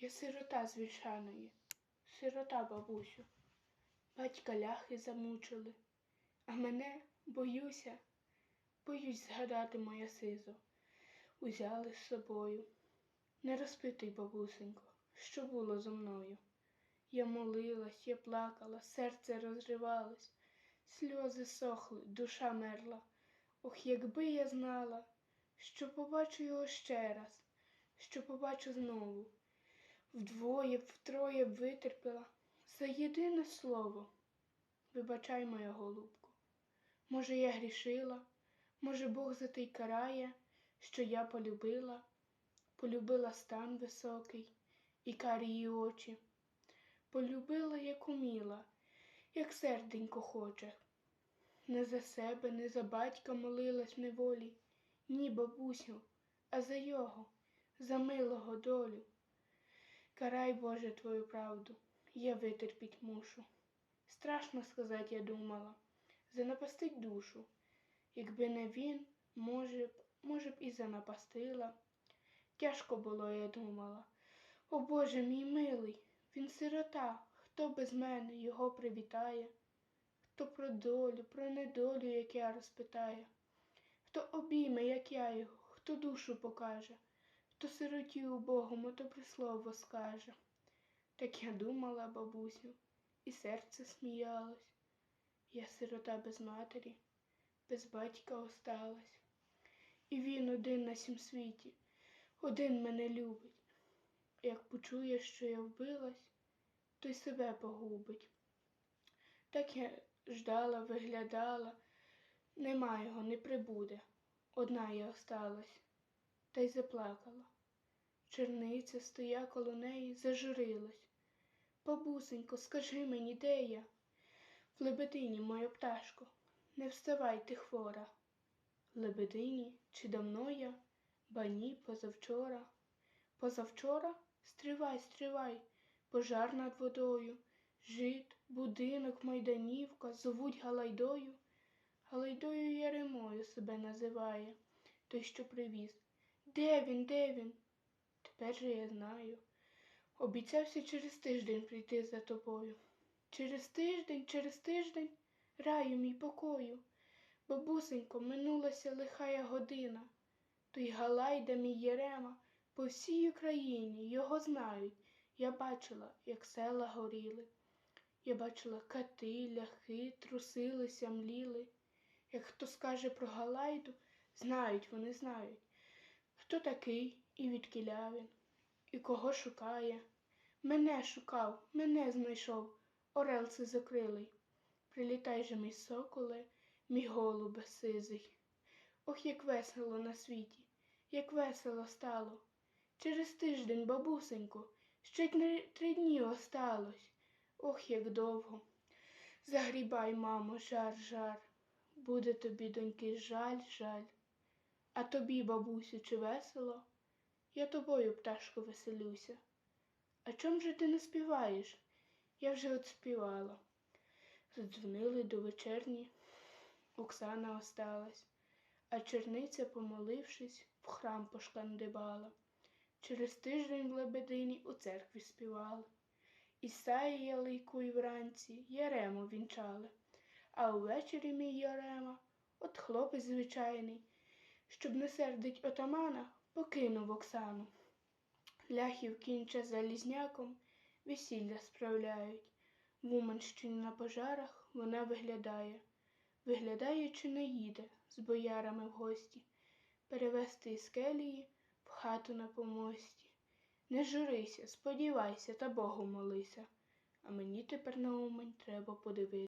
Я сирота з сирота, бабусю. Батька ляхи замучили, а мене боюся, боюсь згадати моє сизо. Узяли з собою. Не розпитуй, бабусенько, що було зо мною. Я молилась, я плакала, серце розривалось, сльози сохли, душа мерла. Ох, якби я знала, що побачу його ще раз, що побачу знову. Вдвоє, втроє витерпіла за єдине слово. Вибачай, моя голубко. Може, я грішила, може, Бог за те й карає, що я полюбила, полюбила стан високий і карії очі. Полюбила, як уміла, як серденько хоче. Не за себе, не за батька молилась неволі, ні, бабусю, а за його, за милого долю. Карай, Боже, твою правду, я витерпіть мушу. Страшно сказать, я думала, занапастить душу. Якби не він, може б, може б і занапастила. Тяжко було, я думала. О Боже мій милий, він сирота, хто без мене його привітає, хто про долю, про недолю, як я розпитає, хто обійме, як я його, хто душу покаже, хто сироті убогому добре слово скаже. Так я думала, бабусю, і серце сміялось. Я сирота без матері, без батька осталась. І він один на сім світі, один мене любить. Як почує, що я вбилась, то й себе погубить. Так я ждала, виглядала, нема його, не прибуде. Одна я осталась, та й заплакала. Черниця стоя коло неї, зажурилась. Бабусенько, скажи мені, де я? В лебедині, моя пташко, не вставай ти хвора. В лебедині, чи давно я? Ба ні, позавчора. Позавчора? Стривай, стривай, пожар над водою, жит, будинок, майданівка, зовуть Галайдою. Галайдою Яремою себе називає, той, що привіз. Де він, де він? Тепер же я знаю. Обіцявся через тиждень прийти за тобою. Через тиждень, через тиждень, раю мій покою. Бабусенько, минулася лихая година. Той Галайда мій Єрема по всій Україні його знають. Я бачила, як села горіли. Я бачила кати, ляхи, трусилися, мліли. Як хто скаже про Галайду, знають, вони знають, хто такий і відкіля він, і кого шукає. Мене шукав, мене знайшов, орел закрилий. Прилітай же, мій соколе, мій голубе сизий. Ох, як весело на світі, як весело стало. Через тиждень, бабусенько, ще три дні осталось. Ох, як довго. Загрібай, мамо, жар, жар. Буде тобі, доньки, жаль, жаль. А тобі, бабусю, чи весело? Я тобою, пташко, веселюся. А чом же ти не співаєш? Я вже от співала. Задзвонили до вечерні, Оксана осталась, а черниця, помолившись, в храм пошкандибала. Через тиждень в лебедині у церкві співали. Ісаї ялику й вранці Ярему вінчали, а увечері мій Ярема, от хлопець звичайний, щоб не сердить отамана, покинув Оксану. Ляхів кінча залізняком весілля справляють. В Уманщині на пожарах вона виглядає. Виглядає, чи не їде з боярами в гості, перевести із келії в хату на помості. Не журися, сподівайся та Богу молися, а мені тепер на Умань треба подивитися.